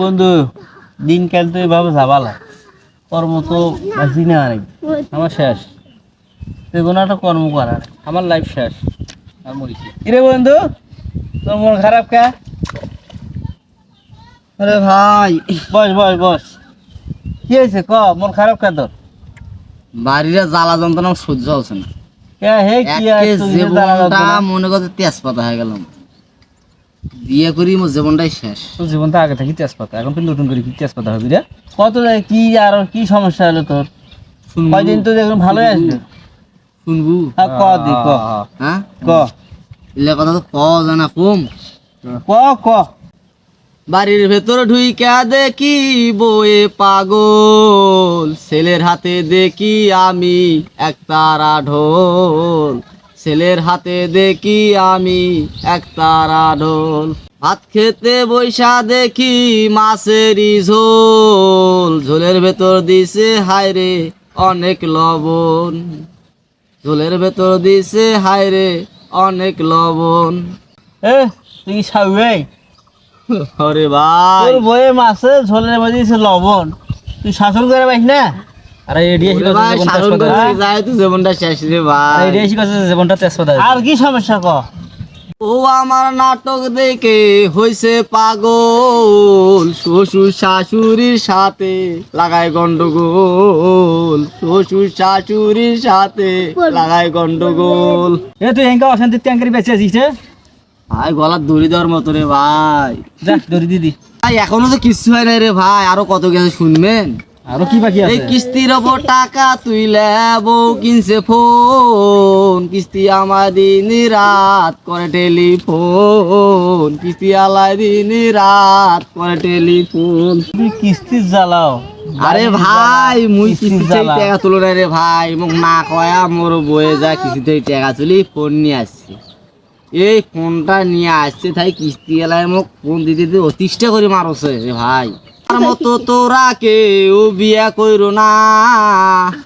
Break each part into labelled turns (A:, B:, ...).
A: বন্ধু দিনকাল তো এভাবে যাবালা কর্ম তো বাঁচি না আমার শেষ। তো কোনো একটা কর্ম করার। আমার লাইফ শেষ। আর মরিছি। কিরে বন্ধু তোর মন খারাপ কা?
B: আরে ভাই।
A: বস বস বস। কি হয়েছে? ক মন খারাপ কা তোর?
B: বাড়ির জ্বালা যন্ত্রণা সহ্য হচ্ছে না।
A: কে হে কি তুই
B: জীবনটা মনে করতে তেজপাতা হয়ে গেলাম। বিয়ে করি মোর জীবনটাই শেষ।
A: তোর জীবন তো আগে থাকি তেজপাতা। এখন তুই নতুন করে কি তেজপাতা হবি রে কত যায় কি আর কি সমস্যা হলো তোর কয়দিন তো দেখুন ভালোই আসবে
B: শুনবু।
A: হ্যাঁ, ক দি ক।
B: হ্যাঁ
A: ক
B: এলে কথা তো ক জানা কম
A: ক ক।
B: বাড়ির ভেতর ঢুইকা দেখি বয়ে পাগল। ছেলের হাতে দেখি আমি এক তারা ঢোল। ছেলের হাতে দেখি আমি এক তারা ঢোল ভাত খেতে বৈশা দেখি মাছেরই ঝোল। ঝোলের ভেতর দিছে হায়রে অনেক লবণ। ঝোলের ভেতর দিছে হায়রে অনেক লবণ।
A: এ তুই খাবি
B: আরে ভাই।
A: তোর বইয়ে মাছে ঝোলের মধ্যে দিছে লবণ। তুই শাসন করে পাইস না? আরে এডিয়া
B: ওরে ভাই, সারণ করে যায় তো জীবনটা শেষ রে ভাই।
A: জীবনটা তেজপাতা আর কি সমস্যা ক?
B: ও আমার নাটক দেখে হইছে পাগল। শ্বশুর শাশুড়ির সাথে লাগায় গন্ডগোল। শ্বশুর শাশুড়ির সাথে লাগায় গন্ডগোল।
A: এ তুই অশান্তি ট্যাঙ্কারি বেঁচে আছিস রে
B: ভাই গলার দড়ি দেওয়ার মতো রে ভাই।
A: যা দড়ি দিদি
B: ভাই এখনও তো কিচ্ছু হয় না রে ভাই। আরও কত গেছে শুনবেন?
A: আরও কি বাকি
B: এই
A: আছে?
B: কিস্তির ওপর টাকা তুই বউ কিনছে ফোন। কিস্তি আমার দিন রাত করে টেলিফোন। কিস্তি আলাই দিন রাত করে টেলিফোন।
A: তুই কিস্তি জ্বালাও।
B: আরে ভাই মুই কিস্তি। টাকা তুলো না রে ভাই। মোক না কয়া মোর বয়ে যা কিস্তিতে টাকা তুলি ফোন নিয়ে আসছে। এই ফোনটা নিয়ে আসছে তাই কিস্তি এলাই মোক ফোন দিতে দিতে অতিষ্ঠ করে মারছে রে ভাই। তার মতো তোরা কেউ বিয়া কইরো না।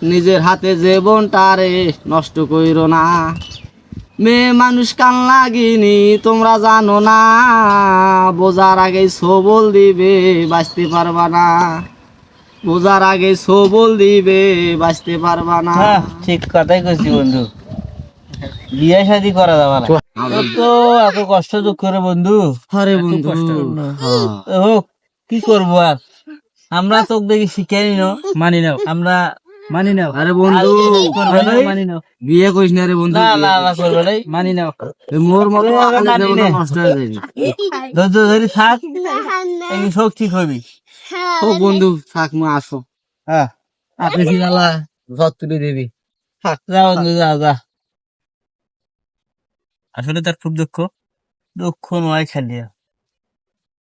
B: নিজের হাতে জীবনটারে নষ্ট কইরো না। মেয়ে মানুষ কান লাগিনি তোমরা জানো না। বোঝার আগে সবল দিবে বাঁচতে পারবা না। বোঝার আগে সবল দিবে বাঁচতে পারবা না।
A: হ্যাঁ ঠিক কথাই কইছি বন্ধু। বিয়ে শাদি করা যাবে না। তো এত কষ্ট দুঃখ রে বন্ধু।
B: আরে বন্ধু।
A: না।
B: হ্যাঁ।
A: হোক কি করব আর? আমরা তোক দেখি শিখাই নাও। মানি নাও। আমরা মানি নাও।
B: আরে বন্ধু
A: মানি নাও
B: বিয়ে করিস না রে বন্ধু
A: না না না করবে নাই মানি নাও।
B: মোর মতো
A: মানি নে।
B: নষ্ট হয়ে যাবে
A: ধৈর্য ধরে থাক। এই সব ঠিক হবি।
B: ও বন্ধু থাক মা আসো।
A: হ্যাঁ।
B: আপনি কি সিনালা যত তুলে দেবি।
A: যা বন্ধু যা যা। আসলে তার খুব দুঃখ। দুঃখ নয় খালি। আর।